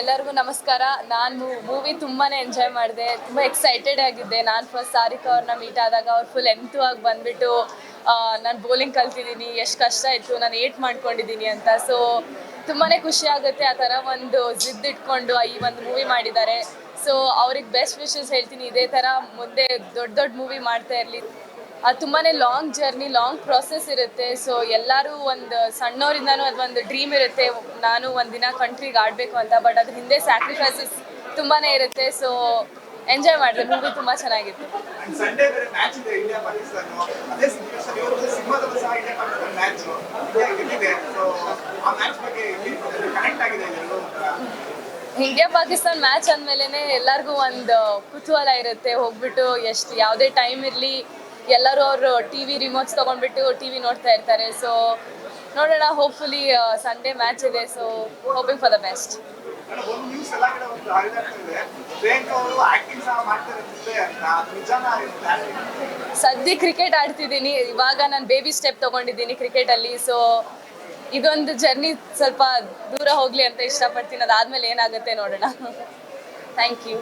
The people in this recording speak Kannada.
ಎಲ್ಲರಿಗೂ ನಮಸ್ಕಾರ. ನಾನು ಮೂವಿ ತುಂಬಾನೇ ಎಂಜಾಯ್ ಮಾಡಿದೆ. ತುಂಬ ಎಕ್ಸೈಟೆಡ್ ಆಗಿದ್ದೆ. ನಾನು ಫಸ್ಟ್ ಸಾರಿಕಾ ಅವ್ರನ್ನ ಮೀಟ್ ಆದಾಗ ಅವ್ರು ಫುಲ್ ಎಂತು ಆಗಿ ಬಂದ್ಬಿಟ್ಟು ನಾನು ಬೌಲಿಂಗ್ ಕಲ್ತಿದ್ದೀನಿ. ಎಷ್ಟು ಕಷ್ಟ ಇತ್ತು. ನಾನು ಏಟ್ ಮಾಡ್ಕೊಂಡಿದ್ದೀನಿ ಅಂತ. ಸೊ ತುಂಬಾನೇ ಖುಷಿ ಆಗುತ್ತೆ ಆ ಥರ ಒಂದು ಜಿದ್ದು ಇಟ್ಕೊಂಡು ಈ ಒಂದು ಮೂವಿ ಮಾಡಿದ್ದಾರೆ. ಸೊ ಅವ್ರಿಗೆ ಬೆಸ್ಟ್ ವಿಶಸ್ ಹೇಳ್ತೀನಿ. ಇದೇ ಥರ ಮುಂದೆ ದೊಡ್ಡ ದೊಡ್ಡ ಮೂವಿ ಮಾಡ್ತಾ ಇರಲಿ. ಅದು ತುಂಬಾ ಲಾಂಗ್ ಜರ್ನಿ ಲಾಂಗ್ ಪ್ರಾಸೆಸ್ ಇರುತ್ತೆ. ಸೊ ಎಲ್ಲರೂ ಒಂದು ಸಣ್ಣವರಿಂದನೂ ಅದು ಒಂದು ಡ್ರೀಮ್ ಇರುತ್ತೆ. ನಾನು ಒಂದಿನ ಕಂಟ್ರಿಗೆ ಆಡಬೇಕು ಅಂತ ಬಟ್ ಅದ್ರ ಹಿಂದೆ ಸ್ಯಾಕ್ರಿಫೈಸಸ್ ತುಂಬಾ ಇರುತ್ತೆ. ಸೊ ಎಂಜಾಯ್ ಮಾಡಿದ್ರೆ ಮೂವಿ ತುಂಬ ಚೆನ್ನಾಗಿತ್ತು. ಇಂಡಿಯಾ ಪಾಕಿಸ್ತಾನ್ ಮ್ಯಾಚ್ ಅಂದಮೇಲೆ ಎಲ್ಲರಿಗೂ ಒಂದು ಕುತೂಹಲ ಇರುತ್ತೆ. ಹೋಗ್ಬಿಟ್ಟು ಎಷ್ಟು ಯಾವುದೇ ಟೈಮ್ ಇರಲಿ ಎಲ್ಲರೂ ಅವರು ಟಿ ವಿ ರಿಮೋಟ್ಸ್ ತೊಗೊಂಡ್ಬಿಟ್ಟು ಟಿ ವಿ ನೋಡ್ತಾ ಇರ್ತಾರೆ. ಸೊ ನೋಡೋಣ ಹೋಪ್ಫುಲಿ ಸಂಡೇ ಮ್ಯಾಚ್ ಇದೆ. So hoping for the best? ಸದ್ಯ ಕ್ರಿಕೆಟ್ ಆಡ್ತಿದ್ದೀನಿ. ಇವಾಗ ನಾನು ಬೇಬಿ ಸ್ಟೆಪ್ ತೊಗೊಂಡಿದ್ದೀನಿ ಕ್ರಿಕೆಟಲ್ಲಿ ಸೊ ಇದೊಂದು ಜರ್ನಿ ಸ್ವಲ್ಪ ದೂರ ಹೋಗಲಿ ಅಂತ ಇಷ್ಟಪಡ್ತೀನಿ. ಅದಾದಮೇಲೆ ಏನಾಗುತ್ತೆ ನೋಡೋಣ. Thank you